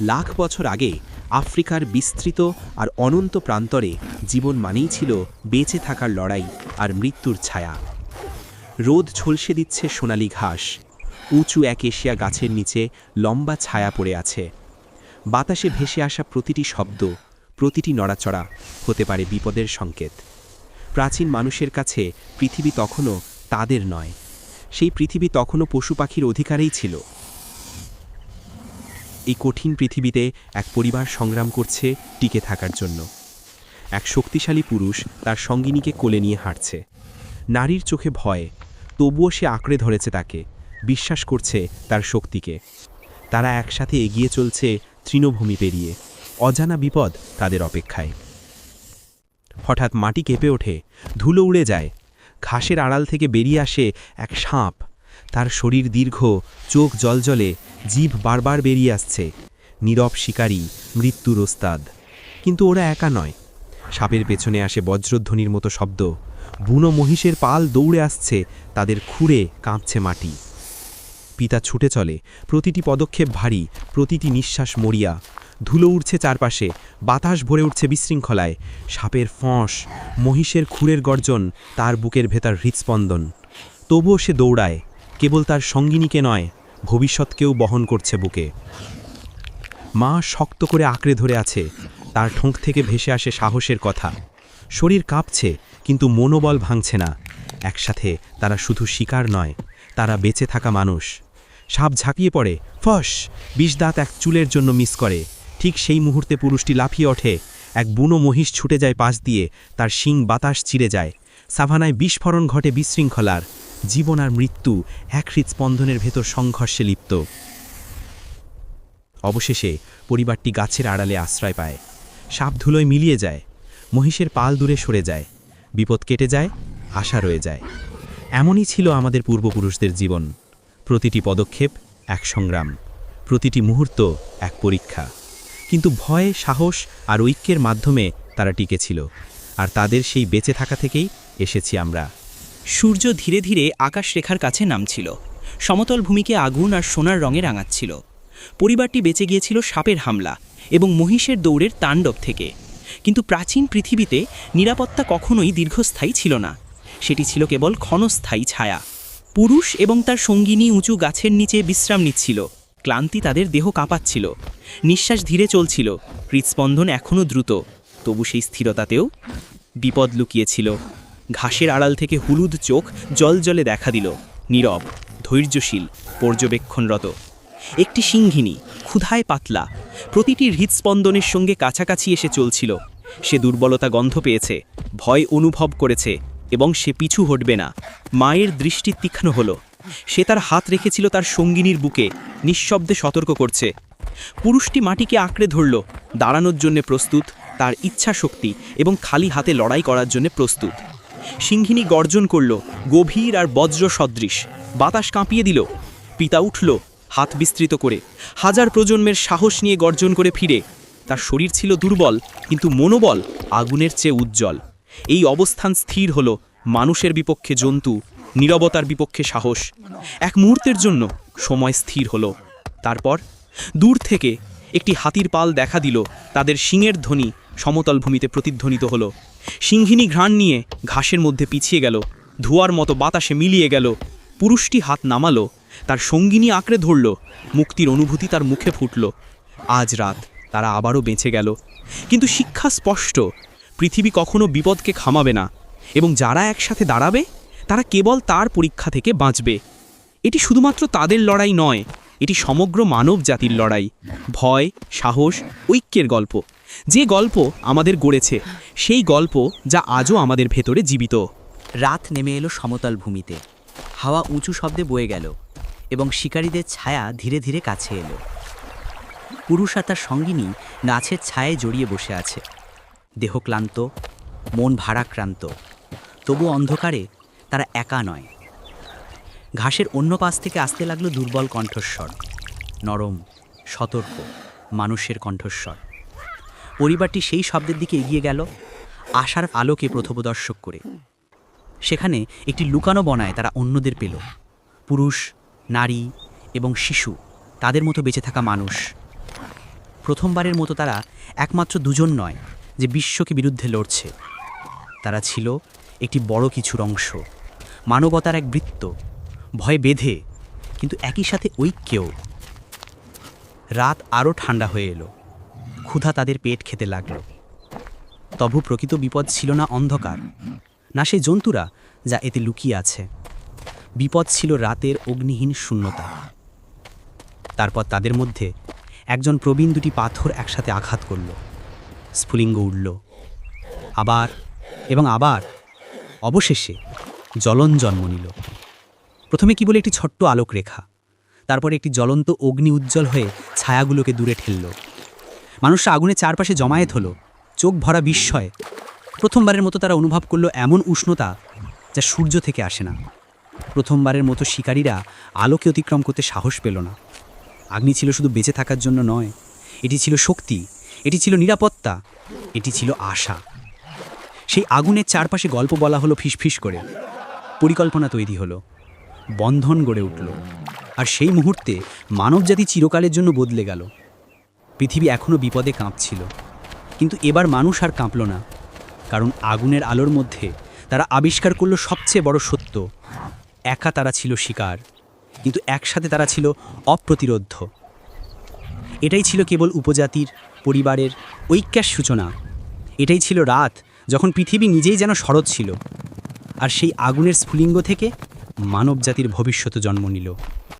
লাখ বছর আগে আফ্রিকার বিস্তৃত আর অনন্ত প্রান্তরে জীবন মানেই ছিল বেঁচে থাকার লড়াই আর মৃত্যুর ছায়া। রোদ ঝলসে দিচ্ছে সোনালি ঘাস। উঁচু এক এশিয়া গাছের নিচে লম্বা ছায়া পড়ে আছে। বাতাসে ভেসে আসা প্রতিটি শব্দ, প্রতিটি নড়াচড়া হতে পারে বিপদের সংকেত। প্রাচীন মানুষের কাছে পৃথিবী তখনও তাদের নয়। সেই পৃথিবী তখনও পশু পাখির অধিকারেই ছিল। এই কঠিন পৃথিবীতে এক পরিবার সংগ্রাম করছে টিকে থাকার জন্য। এক শক্তিশালী পুরুষ তার সঙ্গিনীকে কোলে নিয়ে হাঁটছে। নারীর চোখে ভয়, তবুও সে আঁকড়ে ধরেছে তাকে, বিশ্বাস করছে তার শক্তিকে। তারা একসাথে এগিয়ে চলছে তৃণভূমি পেরিয়ে, অজানা বিপদ তাদের অপেক্ষায়। হঠাৎ মাটি কেঁপে ওঠে, ধুলো উড়ে যায়, ঘাসের আড়াল থেকে বেরিয়ে আসে এক সাপ। তার শরীর দীর্ঘ, চোখ জলজলে জিভ বারবার বেরিয়ে আসছে। নীরব শিকারী, মৃত্যুর ওস্তাদ। কিন্তু ওরা একা নয়। সাপের পেছনে আসে বজ্রধ্বনির মতো শব্দ। বুনো মহিষের পাল দৌড়ে আসছে, তাদের খুঁড়ে কাঁপছে মাটি। পিতা ছুটে চলে, প্রতিটি পদক্ষেপ ভারী, প্রতিটি নিঃশ্বাস মরিয়া। ধুলো উঠছে চারপাশে, বাতাস ভরে উঠছে বিশৃঙ্খলায়। সাপের ফঁস, মহিষের খুরের গর্জন, তার বুকের ভেতর হৃৎস্পন্দন। তবুও সে দৌড়ায়। কেবল তার সঙ্গিনীকে নয়, ভবিষ্যৎকেও বহন করছে বুকে। মা শক্ত করে আঁকড়ে ধরে আছে, তার ঠোঁক থেকে ভেসে আসে সাহসের কথা। শরীর কাঁপছে, কিন্তু মনোবল ভাঙছে না। একসাথে তারা শুধু শিকার নয়, তারা বেঁচে থাকা মানুষ। সাপ ঝাঁপিয়ে পড়ে, ফস! বিষ দাঁত এক চুলের জন্য মিস করে। ঠিক সেই মুহূর্তে পুরুষটি লাফিয়ে ওঠে, এক বুনো মহিষ ছুটে যায় পাশ দিয়ে, তার শিং বাতাস চিরে যায়। সাভানায় বিস্ফোরণ ঘটে বিশৃঙ্খলার। জীবন আর মৃত্যু এক হৃৎস্পন্দনের ভেতর সংঘর্ষে লিপ্ত। অবশেষে পরিবারটি গাছের আড়ালে আশ্রয় পায়। সাপ ধুলোয় মিলিয়ে যায়, মহিষের পাল দূরে সরে যায়, বিপদ কেটে যায়, আশা রয়ে যায়। এমনই ছিল আমাদের পূর্বপুরুষদের জীবন। প্রতিটি পদক্ষেপ এক সংগ্রাম, প্রতিটি মুহূর্ত এক পরীক্ষা। কিন্তু ভয়, সাহস আর ঐক্যের মাধ্যমে তারা টিকেছিল আর তাদের সেই বেঁচে থাকা থেকেই এসেছি আমরা। সূর্য ধীরে ধীরে আকাশরেখার কাছে নামছিল। সমতল ভূমিকে আগুন আর সোনার রঙে রাঙাচ্ছিল। পরিবারটি বেঁচে গিয়েছিল সাপের হামলা এবং মহিষের দৌড়ের তাণ্ডব থেকে। কিন্তু প্রাচীন পৃথিবীতে নিরাপত্তা কখনোই দীর্ঘস্থায়ী ছিল না। সেটি ছিল কেবল ক্ষণস্থায়ী ছায়া। পুরুষ এবং তার সঙ্গিনী উঁচু গাছের নিচে বিশ্রাম নিচ্ছিল। ক্লান্তি তাদের দেহ কাঁপাচ্ছিল। নিঃশ্বাস ধীরে চলছিল। হৃৎস্পন্দন এখনও দ্রুত। তবু সেই স্থিরতাতেও বিপদ লুকিয়েছিল। ঘাসের আড়াল থেকে হলুদ চোখ জলজলে দেখা দিল। নীরব, ধৈর্যশীল, পর্যবেক্ষণরত। একটি সিংহিনী ক্ষুধায় পাতলা, প্রতিটি হৃৎস্পন্দনের সঙ্গে কাছাকাছি এসে চলছিল। সে দুর্বলতা গন্ধ পেয়েছে, ভয় অনুভব করেছে এবং সে পিছু হটবে না। মায়ের দৃষ্টি তীক্ষ্ণ হলো। সে তার হাত রেখেছিল তার সঙ্গিনীর বুকে, নিঃশব্দে সতর্ক করছে। পুরুষটি মাটিকে আঁকড়ে ধরল, দাঁড়ানোর জন্য প্রস্তুত, তার ইচ্ছা শক্তি এবং খালি হাতে লড়াই করার জন্য প্রস্তুত। সিংহিনী গর্জন করল, গভীর আর বজ্র সদৃশ। বাতাস কাঁপিয়ে দিল। পিতা উঠল, হাত বিস্তৃত করে। হাজার প্রজন্মের সাহস নিয়ে গর্জন করে ফিরে। তার শরীর ছিল দুর্বল, কিন্তু মনোবল আগুনের চেয়ে উজ্জ্বল। এই অবস্থান স্থির হল, মানুষের বিপক্ষে জন্তু, নীরবতার বিপক্ষে সাহস। এক মুহূর্তের জন্য সময় স্থির হলো। তারপর দূর থেকে একটি হাতির পাল দেখা দিল। তাদের শিঙের ধ্বনি সমতল ভূমিতে প্রতিধ্বনিত হলো। সিংহিনী ঘ্রাণ নিয়ে ঘাসের মধ্যে পিছিয়ে গেল। ধোয়ার মতো বাতাসে মিলিয়ে গেল। পুরুষটি হাত নামালো, তার সঙ্গিনী আঁকড়ে ধরল, মুক্তির অনুভূতি তার মুখে ফুটল। আজ রাত তারা আবারও বেঁচে গেল। কিন্তু শিক্ষা স্পষ্ট, পৃথিবী কখনো বিপদকে খামাবে না এবং যারা একসাথে দাঁড়াবে, তারা কেবল তার পরীক্ষা থেকে বাঁচবে। এটি শুধুমাত্র তাদের লড়াই নয় এটি সমগ্র মানব জাতির লড়াই, ভয়, সাহস, ঐক্যের গল্প। যে গল্প আমাদের গড়েছে, সেই গল্প যা আজও আমাদের ভেতরে জীবিত। রাত নেমে এলো সমতল ভূমিতে। হাওয়া উঁচু শব্দে বয়ে গেল এবং শিকারীদের ছায়া ধীরে ধীরে কাছে এলো। পুরুষ আর তার সঙ্গিনী নাচের ছায়ায় জড়িয়ে বসে আছে। দেহ ক্লান্ত, মন ভারাক্রান্ত। তবু অন্ধকারে তারা একা নয়। ঘাসের অন্য পাশ থেকে আসতে লাগল দুর্বল কণ্ঠস্বর। নরম, সতর্ক, মানুষের কণ্ঠস্বর। পরিবারটি সেই শব্দের দিকে এগিয়ে গেল, আশার আলোকে প্রথমদর্শক করে। সেখানে একটি লুকানো বনায় তারা অন্যদের পেল। পুরুষ, নারী এবং শিশু, তাদের মতো বেঁচে থাকা মানুষ। প্রথমবারের মতো তারা একমাত্র দুজন নয়, যে বিশ্বকে বিরুদ্ধে লড়ছে। তারা ছিল একটি বড় কিছুর অংশ। মানবতার এক বৃত্ত। ভয় বেঁধে, কিন্তু একই সাথে ঐক্যেও। রাত আরও ঠান্ডা হয়ে এলো। ক্ষুধা তাদের পেট খেতে লাগল। তবু প্রকৃত বিপদ ছিল না অন্ধকার, না সেই জন্তুরা যা এতে লুকিয়ে আছে। বিপদ ছিল রাতের অগ্নিহীন শূন্যতা। তারপর তাদের মধ্যে একজন প্রবীণ দুটি পাথর একসাথে আঘাত করল। স্ফুলিঙ্গ উঠল আবার এবং আবার অবশেষে জ্বলন জন্ম নিল। প্রথমে কি বলে একটি ছোট্ট আলোক রেখা তারপরে একটি জ্বলন্ত অগ্নি উজ্জ্বল হয়ে ছায়াগুলোকে দূরে ঠেলল। মানুষরা আগুনের চারপাশে জমায়েত হলো। চোখ ভরা বিস্ময়। প্রথমবারের মতো তারা অনুভব করল এমন উষ্ণতা যা সূর্য থেকে আসে না। প্রথমবারের মতো শিকারীরা আলোকে অতিক্রম করতে সাহস পেল না। আগ্নি ছিল শুধু বেঁচে থাকার জন্য নয়। এটি ছিল শক্তি। এটি ছিল নিরাপত্তা। এটি ছিল আশা। সেই আগুনের চারপাশে গল্প বলা হলো ফিসফিস করে। পরিকল্পনা তৈরি হলো। বন্ধন গড়ে উঠল। আর সেই মুহূর্তে মানবজাতি চিরকালের জন্য বদলে গেল। পৃথিবী এখনও বিপদে কাঁপছিল। কিন্তু এবার মানুষ আর কাঁপল না। কারণ আগুনের আলোর মধ্যে তারা আবিষ্কার করল সবচেয়ে বড় সত্য। একা তারা ছিল শিকার, কিন্তু একসাথে তারা ছিল অপ্রতিরোধ্য। এটাই ছিল কেবল উপজাতির, পরিবারের ঐক্যার সূচনা। এটাই ছিল রাত যখন পৃথিবী নিজেই যেন শরৎ ছিল। আর সেই আগুনের স্ফুলিঙ্গ থেকে মানবজাতির ভবিষ্যৎ জন্ম নিল।